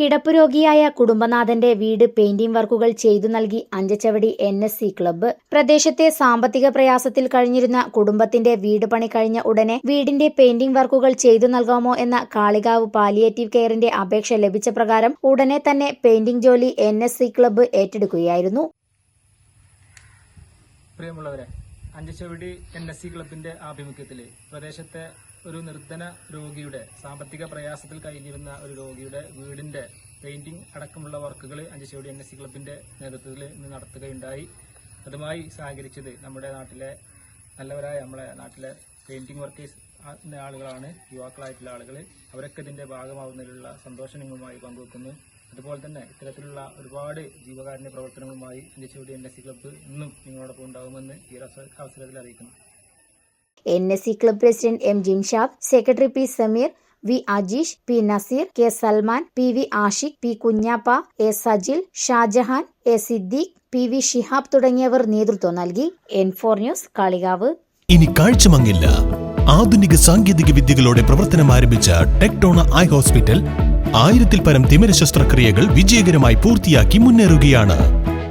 കിടപ്പ് രോഗിയായ കുടുംബനാഥന്റെ വീട് പെയിന്റിംഗ് വർക്കുകൾ ചെയ്തു നൽകി Anchachavadi N S C club. പ്രദേശത്തെ സാമ്പത്തിക പ്രയാസത്തിൽ കഴിഞ്ഞിരുന്ന കുടുംബത്തിന്റെ വീട് പണി കഴിഞ്ഞ ഉടനെ വീടിന്റെ പെയിന്റിംഗ് വർക്കുകൾ ചെയ്തു നൽകാമോ എന്ന കാളികാവ് പാലിയേറ്റീവ് കെയറിന്റെ അപേക്ഷ ലഭിച്ച പ്രകാരം ഉടനെ തന്നെ പെയിന്റിംഗ് ജോലി എൻ എസ് സി ക്ലബ്ബ് ഏറ്റെടുക്കുകയായിരുന്നു. പ്രിയമുള്ളവരെ അഞ്ചച്ചവടി എൻ എസ് സി ക്ലബിന്റെ ആഭിമുഖ്യത്തിൽ പ്രദേശത്തെ ഒരു നിർധന രോഗിയുടെ സാമ്പത്തിക പ്രയാസത്തിൽ കഴിഞ്ഞിരുന്ന ഒരു രോഗിയുടെ വീടിന്റെ പെയിന്റിംഗ് അടക്കമുള്ള വർക്കുകൾ അഞ്ചുചവിടി എൻ എസ് സി ക്ലബിന്റെ നേതൃത്വത്തിൽ ഇന്ന് നടത്തുകയുണ്ടായി. അതുമായി സഹകരിച്ചത് നമ്മുടെ നാട്ടിലെ നല്ലവരായ നമ്മളെ നാട്ടിലെ പെയിന്റിംഗ് വർക്കേഴ്സ് ആളുകളാണ് യുവാക്കളായിട്ടുള്ള ആളുകൾ അവരൊക്കെ ഇതിന്റെ ഭാഗമാവുന്നതിലുള്ള സന്തോഷം നിങ്ങളുമായി പങ്കുവെക്കുന്നു. അതുപോലെ തന്നെ ഇത്തരത്തിലുള്ള ഒരുപാട് ജീവകാരുണ്യ പ്രവർത്തനങ്ങളുമായി Anchuchoodi N S C club ഇന്നും നിങ്ങളോടൊപ്പം ഉണ്ടാകുമെന്ന് ഈ അവസരത്തിൽ അറിയിക്കുന്നു. N S C club president M Jimshad secretary P Sameer V Ajeesh P Naseer K Salman P V Ashiq P Kunjappa A Sajil Shajahan A Siddique P V Shihab തുടങ്ങിയവർ നേതൃത്വം നൽകി. N four news Kalikavu. ഇനി കാഴ്ചമങ്ങില്ല. ആധുനിക സാങ്കേതിക വിദ്യകളോടെ പ്രവർത്തനം ആരംഭിച്ച ടെക്ടോണ eye hospital ആയിരത്തിൽ പരം തിമിര ശസ്ത്രക്രിയകൾ വിജയകരമായി പൂർത്തിയാക്കി മുന്നേറുകയാണ്.